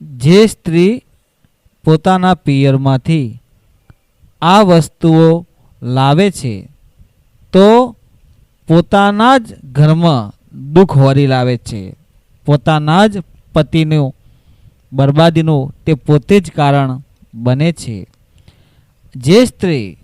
જે સ્ત્રી પોતાના પિયરમાંથી આ વસ્તુઓ લાવે છે, તો પોતાના જ ઘરમાં દુઃખ વરી લાવે છે. પોતાના જ પતિનું બરબાદીનું તે પોતે જ કારણ બને છે. જે સ્ત્રી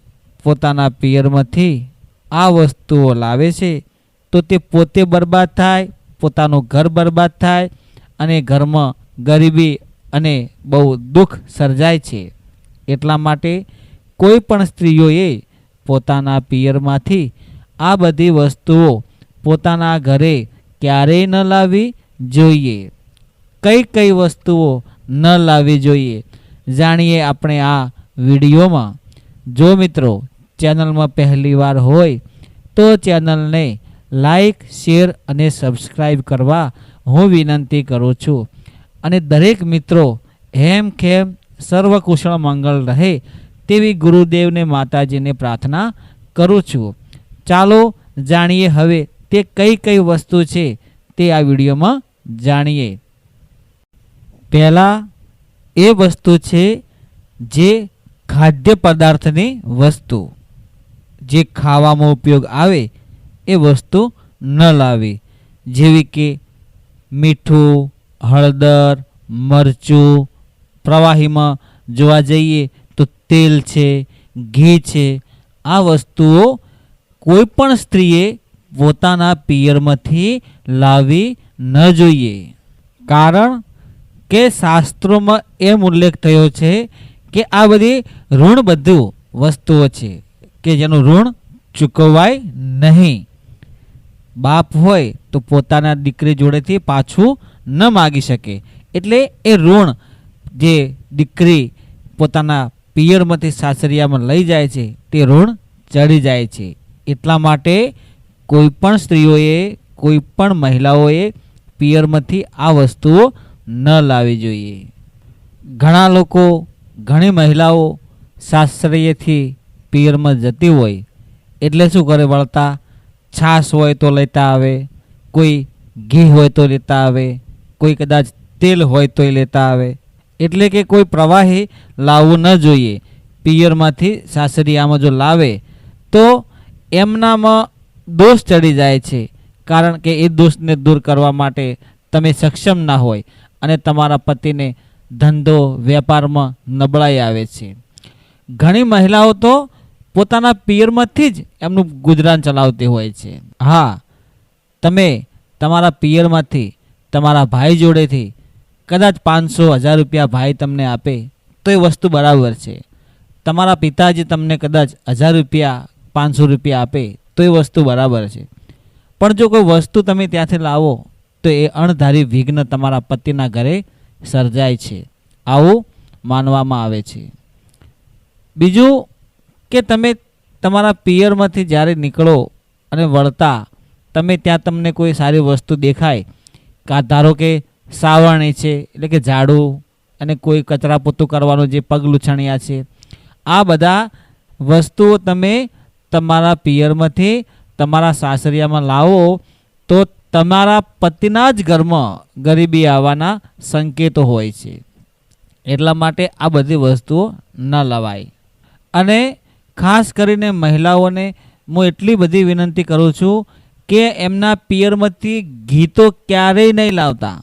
પોતાના પિયરમાંથી આ વસ્તુઓ લાવે છે, તો તે પોતે બરબાદ થાય, પોતાનું ઘર બરબાદ થાય અને ઘરમાં ગરીબી અને બહુ દુઃખ સર્જાય છે. એટલા માટે કોઈ પણ સ્ત્રીઓએ પોતાના પિયરમાંથી આ બધી વસ્તુઓ પોતાના ઘરે ક્યારેય ન લાવવી જોઈએ. કઈ કઈ વસ્તુઓ ન લાવવી જોઈએ. જાણીએ આપણે આ વિડીયોમાં. જો મિત્રો ચેનલમાં પહેલીવાર હોય, તો ચેનલને લાઈક, શેર અને સબસ્ક્રાઈબ કરવા હું વિનંતી કરું છું. અને દરેક મિત્રો હેમ ખેમ સર્વકુશળ મંગળ રહે તેવી ગુરુદેવને માતાજીને પ્રાર્થના કરું છું. ચાલો જાણીએ હવે તે કઈ કઈ વસ્તુ છે તે આ વિડીયોમાં જાણીએ. પહેલાં એ વસ્તુ છે જે ખાદ્ય પદાર્થની વસ્તુ. જે ખાવામાં ઉપયોગ આવે એ વસ્તુ ન લાવી જેવી કે મીઠું હળદર, મરચું, પ્રવાહીમાં જોવા જઈએ તો તેલ છે, ઘી છે, આ વસ્તુઓ કોઈ પણ સ્ત્રીએ પોતાના પિયરમાંથી લાવી ન જોઈએ. કારણ કે શાસ્ત્રોમાં એમ ઉલ્લેખ થયો છે કે આ બધી ઋણ બધું વસ્તુઓ છે કે જેનું ઋણ ચૂકવાય નહીં. બાપ હોય તો પોતાના દીકરી જોડેથી પાછું ન માગી શકે. એટલે એ ઋણ જે દીકરી પોતાના પિયરમાંથી સાસરિયામાં લઈ જાય છે, તે ઋણ ચડી જાય છે. એટલા માટે કોઈ પણ સ્ત્રીઓએ, કોઈ પણ મહિલાઓએ પિયરમાંથી આ વસ્તુઓ ન લાવવી જોઈએ. ઘણા લોકો, ઘણી મહિલાઓ સાસરિયેથી પિયરમાં જતી હોય, એટલે શું કરે વળતા? છાશ હોય તો લેતા આવે, કોઈ ઘી હોય તો લેતા આવે કોઈ કદાચ તેલ હોય તો લેતા આવે. એટલે કે કોઈ પ્રવાહી લાવવું ન જોઈએ. પિયરમાંથી સાસરિયામાં જો લાવે, તો એમનામાં દોષ ચડી જાય છે. કારણ કે એ દોષને દૂર કરવા માટે તમે સક્ષમ ના હોય અને તમારા પતિને ધંધો વેપારમાં નબળાઈ આવે છે. ઘણી મહિલાઓ તો પોતાના પિયરમાંથી જ એમનું ગુજરાન ચલાવતી હોય છે. હા, તમે તમારા પિયરમાંથી તમારા ભાઈ જોડેથી કદાચ પાંચસો હજાર રૂપિયા ભાઈ તમને આપે, તો એ વસ્તુ બરાબર છે. તમારા પિતાજી તમને કદાચ હજાર રૂપિયા, પાંચસો રૂપિયા આપે, તો એ વસ્તુ બરાબર છે. પણ જો કોઈ વસ્તુ તમે ત્યાંથી લાવો, તો એ અણધારી વિઘ્ન તમારા પતિના ઘરે સર્જાય છે. આવું માનવામાં આવે છે. બીજું કે તમે તમારા પિયરમાંથી જ્યારે નીકળો અને વળતા, તમે ત્યાં તમને કોઈ સારી વસ્તુ દેખાય કા ધારો કે સાવરણી છે, એટલે કે ઝાડુ અને કોઈ કચરા પોતું કરવાનું જે પગ લૂછણિયા છે, આ બધા વસ્તુઓ તમે તમારા પિયરમાંથી તમારા સાસરિયામાં લાવો, તો તમારા પતિના જ ઘરમાં ગરીબી આવવાના સંકેતો હોય છે. એટલા માટે આ બધી વસ્તુઓ ન લવાય. અને ખાસ કરીને મહિલાઓને હું એટલી બધી વિનંતી કરું છું કે એમના પિયરમાંથી ઘી તો ક્યારેય નહીં લાવતા.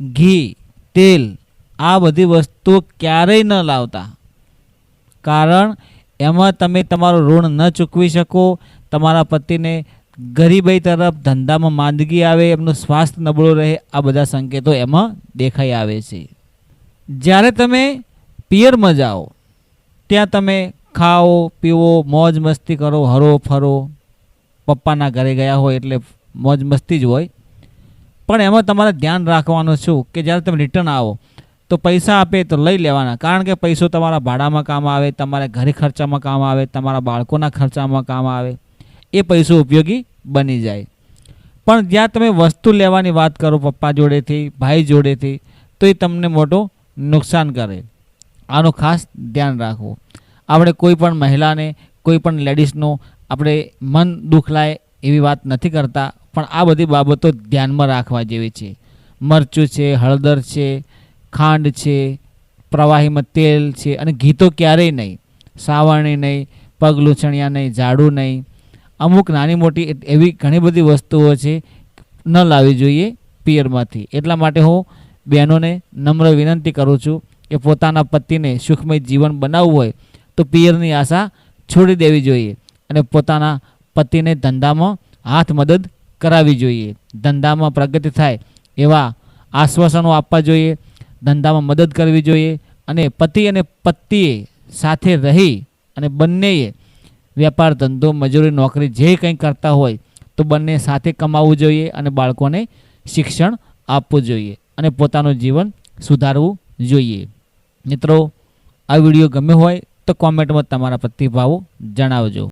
ઘી, તેલ, આ બધી વસ્તુ ક્યારેય ન લાવતા. કારણ એમાં તમે તમારું ઋણ ન ચૂકવી શકો, તમારા પતિને ગરીબાઈ તરફ ધંધામાં માંદગી આવે, એમનું સ્વાસ્થ્ય નબળું રહે, આ બધા સંકેતો એમાં દેખાઈ આવે છે. જ્યારે તમે પિયરમાં જાઓ, ત્યાં તમે ખાઓ, પીવો, મોજ મસ્તી કરો, હરો ફરો પપ્પાના ઘરે ગયા હોય એટલે મોજ મસ્તી જ હોય. પણ એમાં તમારે ધ્યાન રાખવાનું છું કે જ્યારે તમે રિટર્ન આવો, તો પૈસા આપે તો લઈ લેવાના. કારણ કે પૈસો તમારા ભાડામાં કામ આવે, તમારા ઘરે ખર્ચામાં કામ આવે, તમારા બાળકોના ખર્ચામાં કામ આવે. એ પૈસો ઉપયોગી બની જાય. પણ જ્યાં તમે વસ્તુ લેવાની વાત કરો પપ્પા જોડેથી, ભાઈ જોડેથી, તો એ તમને મોટું નુકસાન કરે. આનું ખાસ ધ્યાન રાખવું. આપણે કોઈ પણ મહિલાને, કોઈ પણ લેડીઝનું આપણે મન દુઃખ લાય એવી વાત નથી કરતા, પણ આ બધી બાબતો ધ્યાનમાં રાખવા જેવી છે. મરચું છે, હળદર છે, ખાંડ છે, પ્રવાહીમાં તેલ છે અને ઘી તો ક્યારેય નહીં. સાવરણી નહીં, પગ લૂંછણિયા નહીં, ઝાડુ નહીં. અમુક નાની મોટી એવી ઘણી બધી વસ્તુઓ છે, ન લાવવી જોઈએ પિયરમાંથી. એટલા માટે હું બહેનોને નમ્ર વિનંતી કરું છું કે પોતાના પતિને સુખમય જીવન બનાવવું હોય તો પિયરની આશા છોડી દેવી જોઈએ. અને પોતાના પતિને ધંધામાં હાથ મદદ કરાવી જોઈએ. ધંધામાં પ્રગતિ થાય એવા આશ્વાસનો આપવા જોઈએ. ધંધામાં મદદ કરવી જોઈએ અને પતિ અને પત્નીએ સાથે રહી અને બંનેએ વેપાર, ધંધો, મજૂરી, નોકરી જે કંઈ કરતા હોય તો બંને સાથે કમાવવું જોઈએ અને બાળકોને શિક્ષણ આપવું જોઈએ અને પોતાનું જીવન સુધારવું જોઈએ. મિત્રો, આ વીડિયો ગમ્યો હોય તો કોમેન્ટમાં તમારા પ્રતિભાવો જણાવજો.